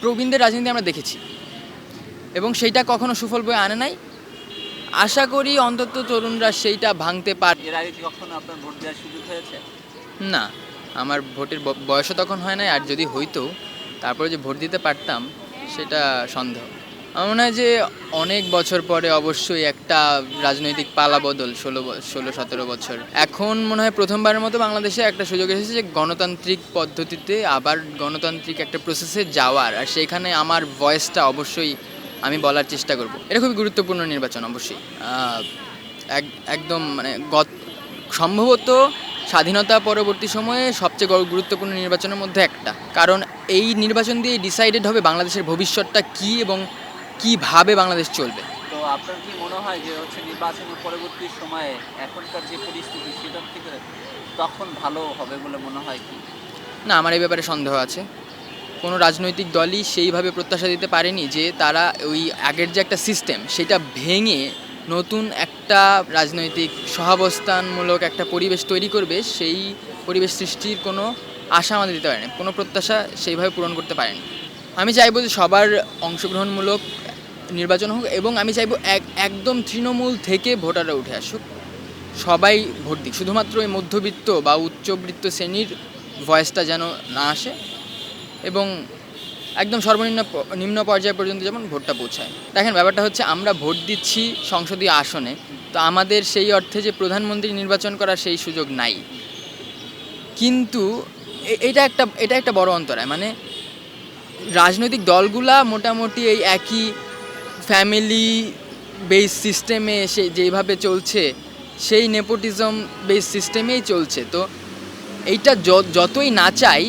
প্রবীণদের রাজনীতি আমরা দেখেছি। এবং সেইটা কখনো সুফল বয়ে আনে নাই। আশা করি অন্তত তরুণরা সেইটা ভাঙতে পারে এর আগে কখনো আপনার ভোট দেওয়ার সুযোগ হয়েছে? না আমার ভোটের বয়সও তখন হয় নাই। আর যদি হইতো তারপরে যে ভোট দিতে পারতাম সেটা সন্দেহ। আমার মনে হয় যে অনেক বছর পরে অবশ্যই একটা রাজনৈতিক পালা বদল, ষোলো ষোলো, সতেরো বছর। এখন মনে হয় প্রথমবারের মতো বাংলাদেশে একটা সুযোগ এসেছে যে গণতান্ত্রিক পদ্ধতিতে আবার গণতান্ত্রিক একটা প্রসেসে যাওয়ার। আর সেখানে আমার ভয়েসটা অবশ্যই আমি বলার চেষ্টা করব। এটা খুবই গুরুত্বপূর্ণ নির্বাচন, অবশ্যই। এক- একদম মানে গত, সম্ভবত স্বাধীনতা পরবর্তী সময়ে সবচেয়ে গুরুত্বপূর্ণ নির্বাচনের মধ্যে একটা। কারণ এই নির্বাচন দিয়ে ডিসাইডেড হবে বাংলাদেশের ভবিষ্যৎটা কী এবং কীভাবে বাংলাদেশ চলবে? তো আপনার কি মনে হয় যে হচ্ছে নির্বাচনের পরবর্তী সময়ে এখনকার যে পরিস্থিতি সেটার থেকে তখন ভালো হবে বলে মনে হয় কি? না আমার এই ব্যাপারে সন্দেহ আছে। কোনো রাজনৈতিক দলই সেইভাবে প্রত্যাশা দিতে পারেনি যে তারা ওই আগের যে একটা সিস্টেম সেটা ভেঙে নতুন একটা রাজনৈতিক সহাবস্থানমূলক একটা পরিবেশ তৈরি করবে সেই পরিবেশ সৃষ্টির কোনো আশা আমাদের দিতে পারেনি। কোনো প্রত্যাশা সেইভাবে পূরণ করতে পারেনি। আমি চাইব যে সবার অংশগ্রহণমূলক নির্বাচন হোক এবং আমি চাইব এক, একদম তৃণমূল থেকে ভোটাররা উঠে আসুক। সবাই ভোট দিক, শুধুমাত্র এই মধ্যবিত্ত বা উচ্চবৃত্ত শ্রেণির ভয়েসটা যেন না আসে এবং একদম সর্বনিম্ন নিম্ন পর্যায় পর্যন্ত যেমন ভোটটা পৌঁছায়। দেখেন, ব্যাপারটা হচ্ছে আমরা ভোট দিচ্ছি সংসদীয় আসনে, তো আমাদের সেই অর্থে যে প্রধানমন্ত্রী নির্বাচন করার সেই সুযোগ নাই। কিন্তু এটা একটা এটা একটা বড় অন্তরায় মানে রাজনৈতিক দলগুলা মোটামুটি এই একই ফ্যামিলি বেস সিস্টেমে সে যেইভাবে চলছে সেই নেপোটিজম বেস সিস্টেমেই চলছে। তো এইটা যতই না চাই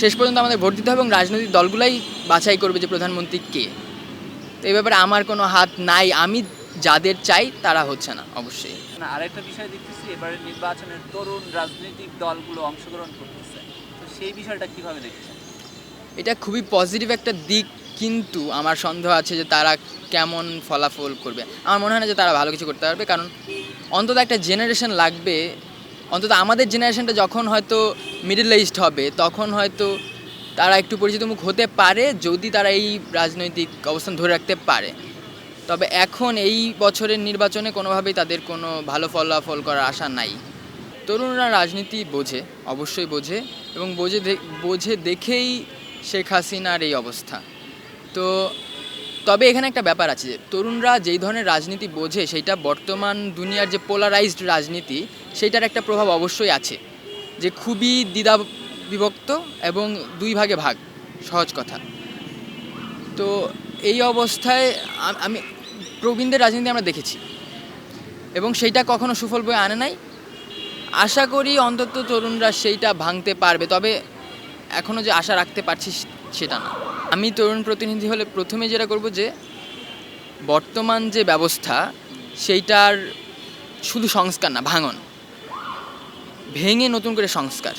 শেষ পর্যন্ত আমাদের ভোট দিতে হবে এবং রাজনৈতিক দলগুলাই বাছাই করবে যে প্রধানমন্ত্রী কে। তো এই ব্যাপারে আমার কোনো হাত নাই আমি যাদের চাই তারা হচ্ছে না অবশ্যই। না আরেকটা বিষয় দেখতেছি এবারে নির্বাচনের তরুণ রাজনৈতিক দলগুলো অংশগ্রহণ করতেছে। তো সেই বিষয়টা কীভাবে দেখছেন? এটা খুবই পজিটিভ একটা দিক কিন্তু আমার সন্দেহ আছে যে তারা কেমন ফলাফল করবে। আমার মনে হয় না যে তারা ভালো কিছু করতে পারবে, কারণ অন্তত একটা জেনারেশন লাগবে, অন্তত আমাদের জেনারেশনটা যখন হয়তো মিডল ইস্ট হবে, তখন হয়তো তারা একটু পরিচিত মুখ হতে পারে, যদি তারা এই রাজনৈতিক অবস্থান ধরে রাখতে পারে। তবে এখন এই বছরের নির্বাচনে কোনোভাবেই তাদের কোনো ভালো ফলাফল করার আশা নাই। তরুণরা রাজনীতি বোঝে, অবশ্যই বোঝে, এবং বোঝে বোঝে দেখেই শেখ হাসিনার এই অবস্থা। তো তবে এখানে একটা ব্যাপার আছে যে তরুণরা যেই ধরনের রাজনীতি বোঝে, সেইটা বর্তমান দুনিয়ার যে পোলারাইজড রাজনীতি, সেইটার একটা প্রভাব অবশ্যই আছে। যে খুবই দ্বিধা বিভক্ত এবং দুই ভাগে ভাগ, সহজ কথা। তো এই অবস্থায় আমি প্রবীণদের রাজনীতি আমরা দেখেছি। এবং সেইটা কখনো সুফল বয়ে আনে নাই। আশা করি অন্তত তরুণরা সেইটা ভাঙতে পারবে। তবে এখনও যে আশা রাখতে পারছি সেটা না। আমি তরুণ প্রতিনিধি হলে প্রথমে যেটা করব যে, বর্তমান যে ব্যবস্থা, সেইটার শুধু সংস্কার না, ভাঙন। ভেঙে নতুন করে সংস্কার।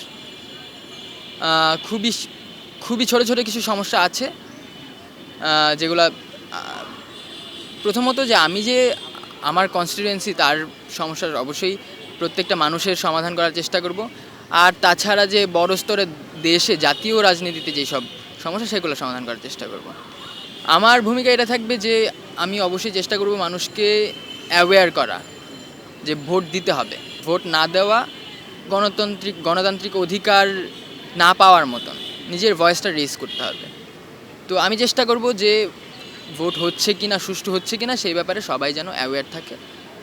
খুবই খুবই ছোট ছোট কিছু সমস্যা আছে যেগুলা প্রথমত যে আমি যে আমার কনস্টিটুয়েন্সি তার সমস্যার অবশ্যই প্রত্যেকটা মানুষের সমাধান করার চেষ্টা করব। আর তাছাড়া যে বড় স্তরে দেশে জাতীয় রাজনীতিতে যেসব সমস্যা, সেগুলো সমাধান করার চেষ্টা করব। আমার ভূমিকা এটা থাকবে যে, আমি অবশ্যই চেষ্টা করব মানুষকে অ্যাওয়্যার করা, যে ভোট দিতে হবে। ভোট না দেওয়া গণতান্ত্রিক গণতান্ত্রিক অধিকার না পাওয়ার মতন, নিজের ভয়েসটা রেজ করতে হবে। তো আমি চেষ্টা করব যে, ভোট হচ্ছে কি না সুষ্ঠু হচ্ছে কি না সেই ব্যাপারে সবাই যেন অ্যাওয়্যার থাকে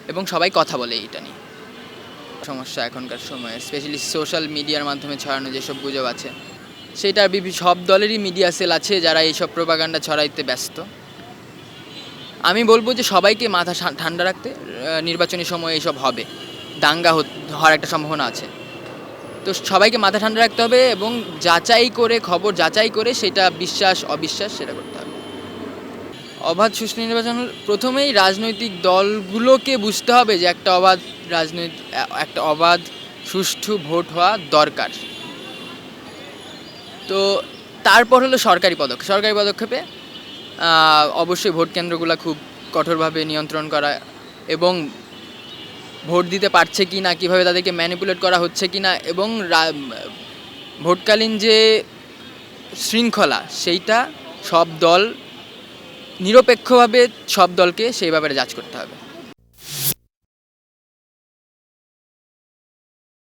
এবং সবাই কথা বলে এইটা নিয়ে। সমস্যা এখনকার সময়ে স্পেশালি সোশ্যাল মিডিয়ার মাধ্যমে ছড়ানো যেসব গুজব আছে। সেটা সব দলেরই মিডিয়া সেল আছে যারা এইসব প্রোপাগান্ডা ছড়াইতে ব্যস্ত। আমি বলব যে সবাইকে মাথা ঠান্ডা রাখতে নির্বাচনী সময় এইসব হবে। দাঙ্গা হওয়ার একটা সম্ভাবনা আছে। তো সবাইকে মাথা ঠান্ডা রাখতে হবে এবং যাচাই করে, খবর যাচাই করে সেটা বিশ্বাস, অবিশ্বাস সেটা করতে হবে। অবাধ সুষ্ঠু নির্বাচন প্রথমেই রাজনৈতিক দলগুলোকে বুঝতে হবে যে একটা অবাধ রাজনৈতিক একটা অবাধ, সুষ্ঠু ভোট হওয়া দরকার। তো তারপর হলো সরকারি পদক্ষেপ। সরকারি পদক্ষেপে অবশ্যই ভোট কেন্দ্রগুলো খুব কঠোরভাবে নিয়ন্ত্রণ করা এবং ভোট দিতে পারছে কি না, কীভাবে তাদেরকে ম্যানিপুলেট করা হচ্ছে কি না এবং ভোটকালীন যে শৃঙ্খলা, সেইটা সব দল নিরপেক্ষভাবে সব দলকে সেই ব্যাপারে জাজ করতে হবে।